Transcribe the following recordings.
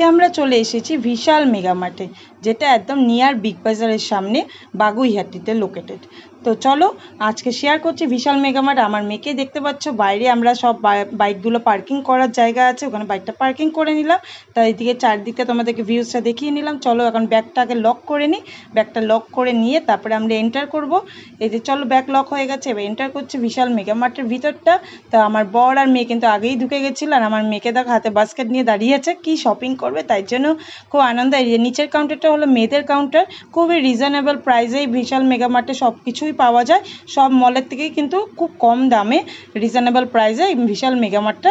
আজকে আমরা চলে এসেছি বিশাল মেগামার্টে যেটা একদম নিয়ার বিগ বাজারের সামনে বাগুইহাটিতে লোকেটেড তো চলো, আজকে শেয়ার করছি বিশাল মেগামার্ট আমার মেয়েকে দেখতে পাচ্ছ, বাইরে আমরা সব বাইকগুলো পার্কিং করার জায়গা আছে, ওখানে বাইকটা পার্কিং করে নিলাম। তাই এদিকে চারদিকে তোমাদেরকে ভিউজটা দেখিয়ে নিলাম। চলো, এখন ব্যাগটাকে লক করে নিই ব্যাগটা লক করে নিয়ে তারপরে আমরা এন্টার করব। এই যে চলো ব্যাগ লক হয়ে গেছে। এবার এন্টার করছি বিশাল মেগামার্টের ভিতরটা। তো আমার বর আর মেয়ে কিন্তু আগেই ঢুকে গেছিল আর আমার মেয়েকে দেখো, হাতে বাস্কেট নিয়ে দাঁড়িয়ে আছে। কী শপিং করবে? তাই জন্য খুব আনন্দ। এই নিচের কাউন্টারটা হলো মেয়েদের কাউন্টার খুবই রিজনেবল প্রাইসেই বিশাল মেগামার্টে সব কিছুই পাওয়া যায়। সব মলের থেকেই কিন্তু খুব কম দামে রিজনেবল প্রাইসে বিশাল মেগামার্টটা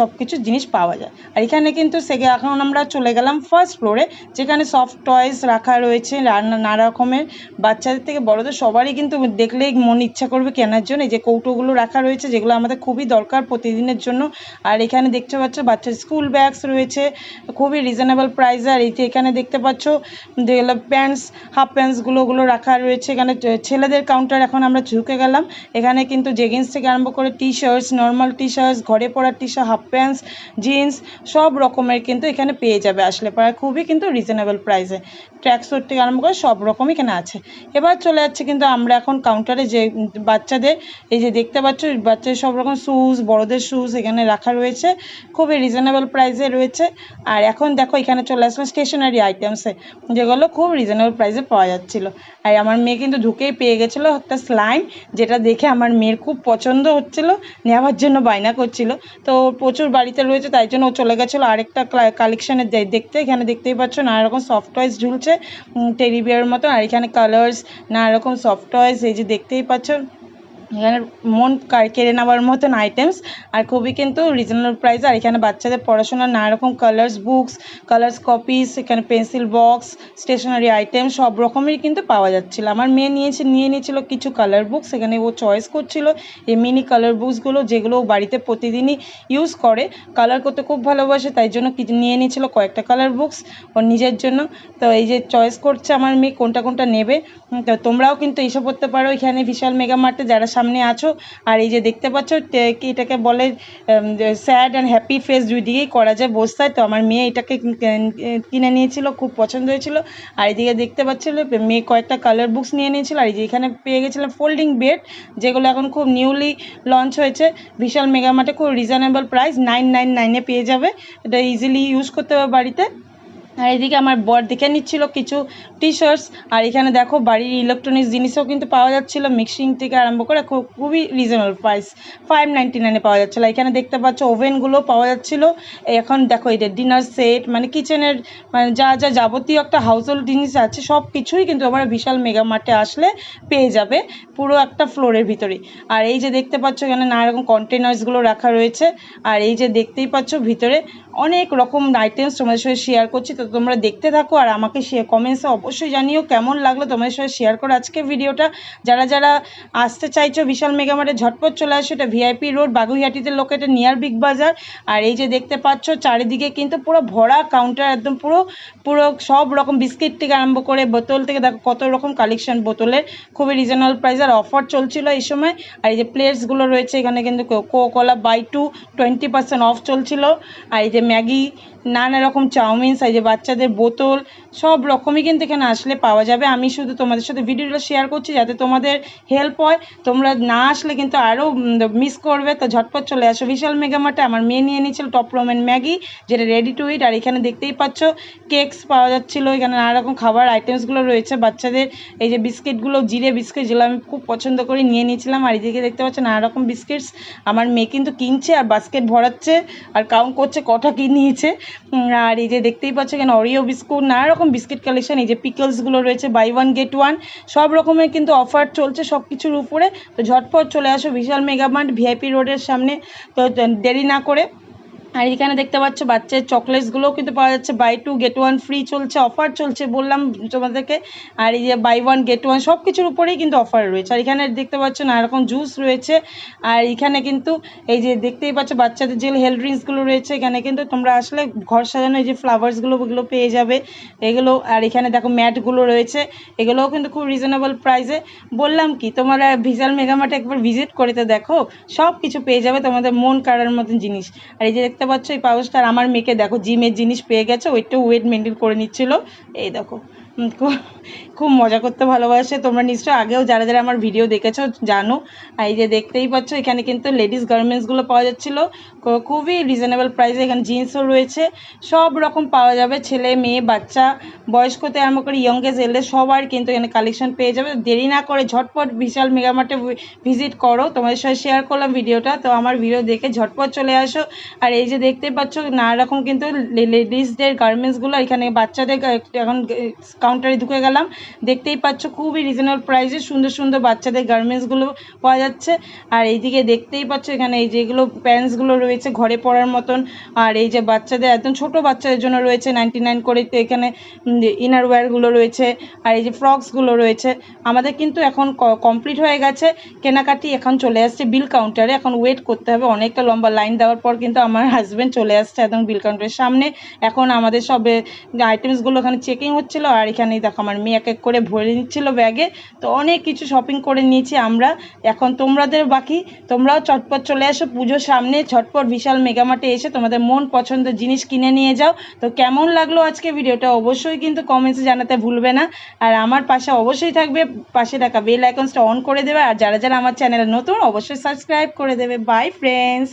সব কিছু জিনিস পাওয়া যায়। আর এখানে কিন্তু সেগে এখন আমরা চলে গেলাম ফার্স্ট ফ্লোরে যেখানে সফট টয়েস রাখা রয়েছে, নানা রকমের। বাচ্চাদের থেকে বড়দের সবারই কিন্তু দেখলেই মন ইচ্ছা করবে কেনার জন্য। যে কৌটোগুলো রাখা রয়েছে, যেগুলো আমাদের খুবই দরকার প্রতিদিনের জন্য। আর এখানে দেখতে পাচ্ছ বাচ্চার স্কুল ব্যাগস রয়েছে, খুবই রিজনেবল প্রাইসে আর এখানে দেখতে পাচ্ছ প্যান্টস হাফ প্যান্টসগুলো ওগুলো রাখা রয়েছে। এখানে ছেলেদের কাউন্টার এখন আমরা ঝুঁকে গেলাম। এখানে কিন্তু জেগিন্স থেকে আরম্ভ করে T shirts normal T shirts ঘরে পরার T shirt half pants jeans সব রকমের কিন্তু এখানে পেয়ে যাবে আসলে প্রায় খুবই কিন্তু রিজনেবল প্রাইসে ট্র্যাকস্যুট থেকে আরম্ভ করে সব রকমই এখানে আছে। এবার চলে যাচ্ছে কিন্তু আমরা এখন কাউন্টারে যে বাচ্চাদের, এই যে দেখতে পাচ্ছ, বাচ্চাদের সব রকম শ্যুজ বড়দের শ্যুজ এখানে রাখা রয়েছে। খুবই রিজনেবল প্রাইসে রয়েছে। আর এখন দেখো এখানে চলে আসলাম স্টেশনারি আইটেমসে যেগুলো খুব রিজনেবল প্রাইসে পাওয়া যাচ্ছিল। আর আমার মেয়ে কিন্তু ঢুকেই পেয়ে গেছিল একটা স্লাইম যেটা দেখে আমার মেয়ের খুব পছন্দ হচ্ছিল, নেওয়ার জন্য বায়না করছিল। তো প্রচুর বাড়িতে রয়েছে, তাই জন্য ও চলে গেছিল। আরেকটা কালেকশানের দেখতে, এখানে দেখতেই পাচ্ছ নানা রকম সফট টয়েস ঝুলছে টেডি বিয়ারের মতো, আর এখানে কালার্স নানা রকম সফট টয়েস এই যে দেখতেই পাচ্ছ। এখানে মন কেড়ে নেওয়ার মতন আইটেমস আর খুবই কিন্তু রিজনেবল প্রাইস আর এখানে বাচ্চাদের পড়াশোনার নানা রকম কালার্স বুকস কালার্স কপিস এখানে পেন্সিল বক্স স্টেশনারি আইটেম সব রকমেরই কিন্তু পাওয়া যাচ্ছিল। আমার মেয়ে নিয়েছে নিয়ে নিয়েছিল কিছু কালার বুকস এখানে ও চয়েস করছিল এই মিনি কালার বুকসগুলো যেগুলো বাড়িতে প্রতিদিনই ইউজ করে। কালার করতে খুব ভালোবাসে, তাই জন্য নিয়ে নিয়েছিল কয়েকটা কালার বুকস ওর নিজের জন্য। তো এই যে চয়েস করছে আমার মেয়ে, কোনটা কোনটা নেবে? তো তোমরাও কিন্তু এইসব করতে পারো এখানে বিশাল মেগা মার্টে যারা সামনে আছো। আর এই যে দেখতে পাচ্ছ কি এটাকে বলে স্যাড অ্যান্ড হ্যাপি ফেস দুই দিকেই করা যায় বসতে তো আমার মেয়ে এটাকে কিনে নিয়েছিল, খুব পছন্দ হয়েছিল। আর এদিকে দেখতে পাচ্ছিল, মেয়ে কয়েকটা কালার বুকস নিয়ে নিয়েছিল। আর এই যে এখানে পেয়ে গেছিলাম ফোল্ডিং বেড যেগুলো এখন খুব নিউলি লঞ্চ হয়েছে। বিশাল মেগামার্টে খুব রিজনেবল প্রাইস নাইন নাইন নাইনে পেয়ে যাবে। এটা ইজিলি ইউজ করতে হবে বাড়িতে। আর এদিকে আমার বর দেখে নিচ্ছিল কিছু টি শার্টস আর এখানে দেখো বাড়ির ইলেকট্রনিক্স জিনিসও কিন্তু পাওয়া যাচ্ছিল। মিক্সিং থেকে আরম্ভ করে খুব খুবই রিজনেবল প্রাইস ফাইভ নাইনটি নাইনে পাওয়া যাচ্ছিল। এখানে দেখতে পাচ্ছ ওভেনগুলো পাওয়া যাচ্ছিল। এখন দেখো এটা ডিনার সেট মানে কিচেনের মানে যা যা যাবতীয় একটা হাউস হোল্ড জিনিস আছে, সব কিছুই কিন্তু আমরা বিশাল মেগা মার্টে আসলে পেয়ে যাবে পুরো একটা ফ্লোরের ভিতরে আর এই যে দেখতে পাচ্ছ এখানে নানা রকম কন্টেনার্সগুলো রাখা রয়েছে। আর এই যে দেখতেই পাচ্ছ ভিতরে অনেক রকম আইটেমস তোমাদের সাথে শেয়ার করছি। তো তোমরা দেখতে থাকো আর আমাকে শেয়ার কমেন্টসে অবশ্যই জানিও কেমন লাগল তোমাদের সাথে শেয়ার করো আজকে ভিডিওটা যারা যারা আসতে চাইছো বিশাল মেগামার্টে ঝটপট চলে আসো, এটা ভিআইপি রোড বাগুইহাটিতে লোকেটে নিয়ার বিগ বাজার আর এই যে দেখতে পাচ্ছ, চারিদিকে কিন্তু পুরো ভরা কাউন্টার একদম পুরো পুরো সব রকম বিস্কিট থেকে আরম্ভ করে বোতল থেকে, দেখো কত রকম কালেকশন বোতলের। খুবই রিজনেবল প্রাইস আর অফার চলছিল এই সময়। আর এই যে প্লেটসগুলো রয়েছে, এখানে কিন্তু Cocola buy two twenty percent off চলছিল। আর এই যে ম্যাগি নানা রকম এই যে বাচ্চাদের বোতল, সব রকমই কিন্তু এখানে আসলে পাওয়া যাবে। আমি শুধু তোমাদের সাথে ভিডিওটা শেয়ার করছি যাতে তোমাদের হেল্প হয়। তোমরা না আসলে কিন্তু আরও মিস করবে। তো ঝটপট চলে আসো। বিশাল মেগামার্টে আমার মেয়ে নিয়ে নিয়েছিল টপ রোমেন ম্যাগি, যেটা রেডি টু ইট আর এখানে দেখতেই পাচ্ছ কেকস পাওয়া যাচ্ছিল। এখানে নানা রকম খাবার আইটেমসগুলো রয়েছে। বাচ্চাদের এই যে বিস্কিটগুলো জিরে বিস্কিট যেগুলো আমি খুব পছন্দ করি, নিয়ে নিয়েছিলাম। আর এদিকে দেখতে পাচ্ছ নানা রকম বিস্কিটস আমার মেয়ে কিন্তু কিনছে আর বাস্কেট ভরাচ্ছে। আর কাউন্ট করছে কটা কি নিয়েছে। আর এই যে দেখতেই পাচ্ছ এখানে অরিও বিস্কুট নানা রকম বিস্কিট কালেকশন এই যে পিকলসগুলো রয়েছে বাই ওয়ান গেট ওয়ান সব রকমের কিন্তু অফার চলছে সব কিছুর উপরে। তো ঝটপট চলে আসো, বিশাল মেগামার্ট ভিআইপি রোডের সামনে। তো, দেরি না করে আর এখানে দেখতে পাচ্ছ বাচ্চার চকলেটসগুলোও কিন্তু পাওয়া যাচ্ছে। Buy two get one free চলছে অফার চলছে বললাম তোমাদেরকে। আর এই যে বাই ওয়ান গেট ওয়ান সব কিছুর উপরেই কিন্তু অফার রয়েছে। আর এখানে দেখতে পাচ্ছ নানা রকম জুস রয়েছে। আর এখানে কিন্তু এই যে দেখতেই পাচ্ছ বাচ্চাদের যে হেলথ ড্রিঙ্কসগুলো রয়েছে, এখানে কিন্তু তোমরা আসলে ঘর সাজানো এই যে ফ্লাওয়ার্সগুলো ওগুলো পেয়ে যাবে। এগুলো, আর এখানে দেখো ম্যাটগুলো রয়েছে। এগুলোও কিন্তু খুব রিজনেবল প্রাইসে বললাম কি, তোমরা ভিজাল মেগামার্টে একবার ভিজিট করে তো দেখো সব কিছু পেয়ে যাবে তোমাদের মন কাড়ার মতন জিনিস। আর এই যে দেখতে দেখতে পাচ্ছ, এই পাউচটা আর আমার মেয়েকে দেখো, জিমের জিনিস পেয়ে গেছে, ও একটু ওয়েট মেনটেন করে নিচ্ছিল। এই দেখো খুব মজা করতে ভালোবাসে। তোমরা নিশ্চয়ই আগেও যারা যারা আমার ভিডিও দেখেছ, জানো। এই যে দেখতেই পাচ্ছ, এখানে কিন্তু লেডিস গার্মেন্টসগুলো পাওয়া যাচ্ছিল। খুবই রিজনেবল প্রাইসে এখানে জিন্সও রয়েছে। সব রকম পাওয়া যাবে, ছেলে, মেয়ে, বাচ্চা, বয়স্কতে আরম্ভ করে ইয়ংগেজ এলে সবার কিন্তু এখানে কালেকশন পেয়ে যাবে। দেরি না করে ঝটপট বিশাল মেগামার্টে ভিজিট করো। তোমাদের সাথে শেয়ার করলাম ভিডিওটা তো আমার ভিডিও দেখে ঝটপট চলে আসো। আর এই যে দেখতে পাচ্ছ, নানা রকম কিন্তু লেডিসদের গার্মেন্টসগুলো এখানে, বাচ্চাদের এখন কাউন্টারে ঢুকে গেলাম। দেখতেই পাচ্ছ খুবই রিজনেবল প্রাইসে সুন্দর সুন্দর বাচ্চাদের গার্মেন্টসগুলো পাওয়া যাচ্ছে। আর এইদিকে দেখতেই পাচ্ছ এখানে এই যেগুলো প্যান্টসগুলো রয়েছে ঘরে পরার মতন। আর এই যে বাচ্চাদের, একদম ছোট বাচ্চাদের জন্য রয়েছে নাইনটি নাইন করে এখানে ইনার ওয়্যারগুলো রয়েছে। আর এই যে ফ্রকসগুলো রয়েছে। আমাদের কিন্তু এখন কমপ্লিট হয়ে গেছে। কেনাকাটি এখন চলে আসছে বিল কাউন্টারে এখন ওয়েট করতে হবে। অনেকটা লম্বা লাইন দেওয়ার পর কিন্তু আমার হাজব্যান্ড চলে আসছে একদম বিল কাউন্টারের সামনে। এখন আমাদের সব আইটেমসগুলো ওখানে চেকিং হচ্ছিল আর এখানেই দেখো আমার মেয়ে এক এক করে ভরে নিচ্ছিল ব্যাগে তো অনেক কিছু শপিং করে নিয়েছি আমরা। এখন তোমাদের বাকি, তোমরাও চটপট চলে আসো পুজোর সামনে ছটপট বিশাল মেগামার্টে এসে তোমাদের মন পছন্দ জিনিস কিনে নিয়ে যাও। তো কেমন লাগল আজকে ভিডিওটা অবশ্যই কিন্তু কমেন্টসে জানাতে ভুলবে না। আর আমার পাশে অবশ্যই থাকবে, পাশে থাকা বেল আইকনসটা অন করে দেবে। আর যারা যারা আমার চ্যানেলে নতুন, অবশ্যই সাবস্ক্রাইব করে দেবে। By friends